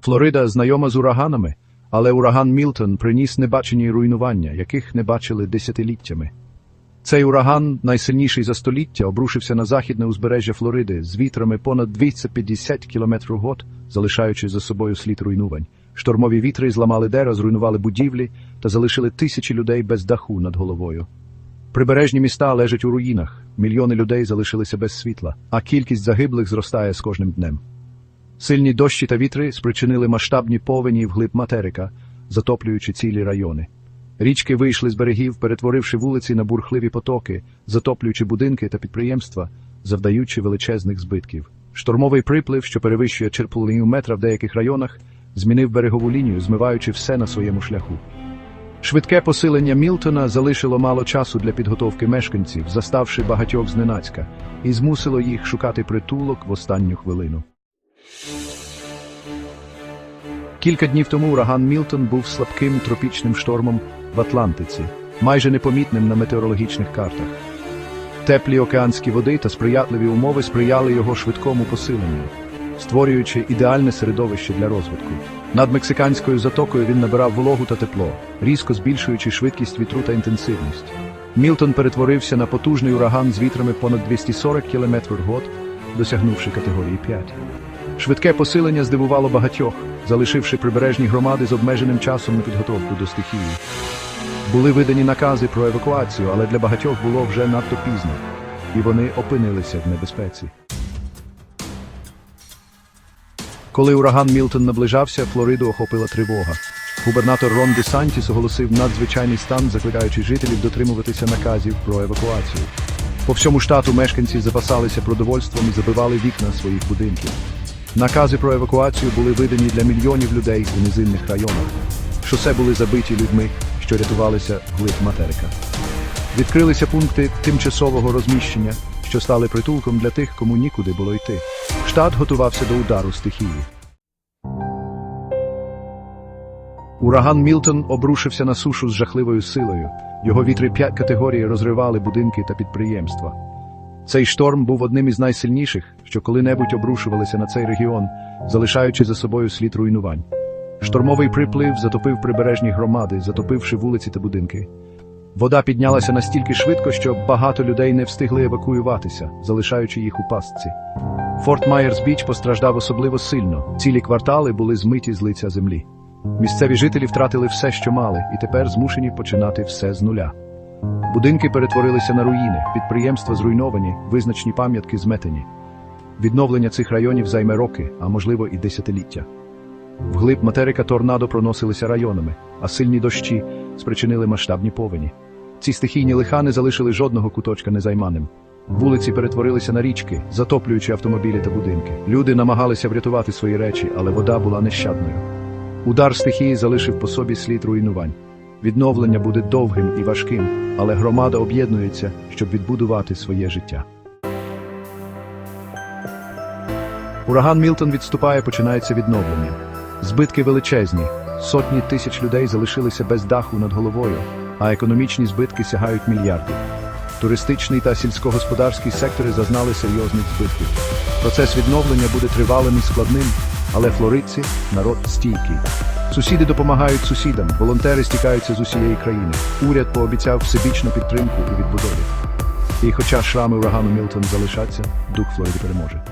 Флорида знайома з ураганами, але ураган Мілтон приніс небачені руйнування, яких не бачили десятиліттями. Цей ураган, найсильніший за століття, обрушився на західне узбережжя Флориди з вітрами понад 250 км в год, залишаючи за собою слід руйнувань. Штормові вітри зламали дерева, зруйнували будівлі та залишили тисячі людей без даху над головою. Прибережні міста лежать у руїнах, мільйони людей залишилися без світла, а кількість загиблих зростає з кожним днем. Сильні дощі та вітри спричинили масштабні повені вглиб материка, затоплюючи цілі райони. Річки вийшли з берегів, перетворивши вулиці на бурхливі потоки, затоплюючи будинки та підприємства, завдаючи величезних збитків. Штормовий приплив, що перевищує черпулінію метра в деяких районах, змінив берегову лінію, змиваючи все на своєму шляху. Швидке посилення Мілтона залишило мало часу для підготовки мешканців, заставши багатьох зненацька, і змусило їх шукати притулок в останню хвилину. Кілька днів тому ураган Мілтон був слабким тропічним штормом в Атлантиці, майже непомітним на метеорологічних картах. Теплі океанські води та сприятливі умови сприяли його швидкому посиленню, створюючи ідеальне середовище для розвитку. Над мексиканською затокою він набирав вологу та тепло, різко збільшуючи швидкість вітру та інтенсивність. Мілтон перетворився на потужний ураган з вітрами понад 240 км в год, досягнувши категорії 5. Швидке посилення здивувало багатьох, залишивши прибережні громади з обмеженим часом на підготовку до стихії. Були видані накази про евакуацію, але для багатьох було вже надто пізно, і вони опинилися в небезпеці. Коли ураган Мілтон наближався, Флориду охопила тривога. Губернатор Рон Де Сантіс оголосив надзвичайний стан, закликаючи жителів дотримуватися наказів про евакуацію. По всьому штату мешканці запасалися продовольством і забивали вікна своїх будинків. Накази про евакуацію були видані для мільйонів людей у низинних районах. Шосе були забиті людьми, що рятувалися вглиб материка. Відкрилися пункти тимчасового розміщення, що стали притулком для тих, кому нікуди було йти. Штат готувався до удару стихії. Ураган Мілтон обрушився на сушу з жахливою силою. Його вітри п'ять категорій розривали будинки та підприємства. Цей шторм був одним із найсильніших, що коли-небудь обрушувалися на цей регіон, залишаючи за собою слід руйнувань. Штормовий приплив затопив прибережні громади, затопивши вулиці та будинки. Вода піднялася настільки швидко, що багато людей не встигли евакуюватися, залишаючи їх у пастці. Форт Майерс Біч постраждав особливо сильно. Цілі квартали були змиті з лиця землі. Місцеві жителі втратили все, що мали, і тепер змушені починати все з нуля. Будинки перетворилися на руїни, підприємства зруйновані, визначні пам'ятки зметені. Відновлення цих районів займе роки, а можливо і десятиліття. Вглиб материка торнадо проносилися районами, а сильні дощі спричинили масштабні повені. Ці стихійні лиха не залишили жодного куточка незайманим. Вулиці перетворилися на річки, затоплюючи автомобілі та будинки. Люди намагалися врятувати свої речі, але вода була нещадною. Удар стихії залишив по собі слід руйнувань. Відновлення буде довгим і важким, але громада об'єднується, щоб відбудувати своє життя. Ураган Мілтон відступає, починається відновлення. Збитки величезні. Сотні тисяч людей залишилися без даху над головою, а економічні збитки сягають мільярдів. Туристичний та сільськогосподарський сектори зазнали серйозних збитків. Процес відновлення буде тривалим і складним, але флоридці народ стійкий. Сусіди допомагають сусідам, волонтери стікаються з усієї країни. Уряд пообіцяв всебічну підтримку у відбудові. І хоча шрами урагану Мілтон залишаться, дух Флориди переможе.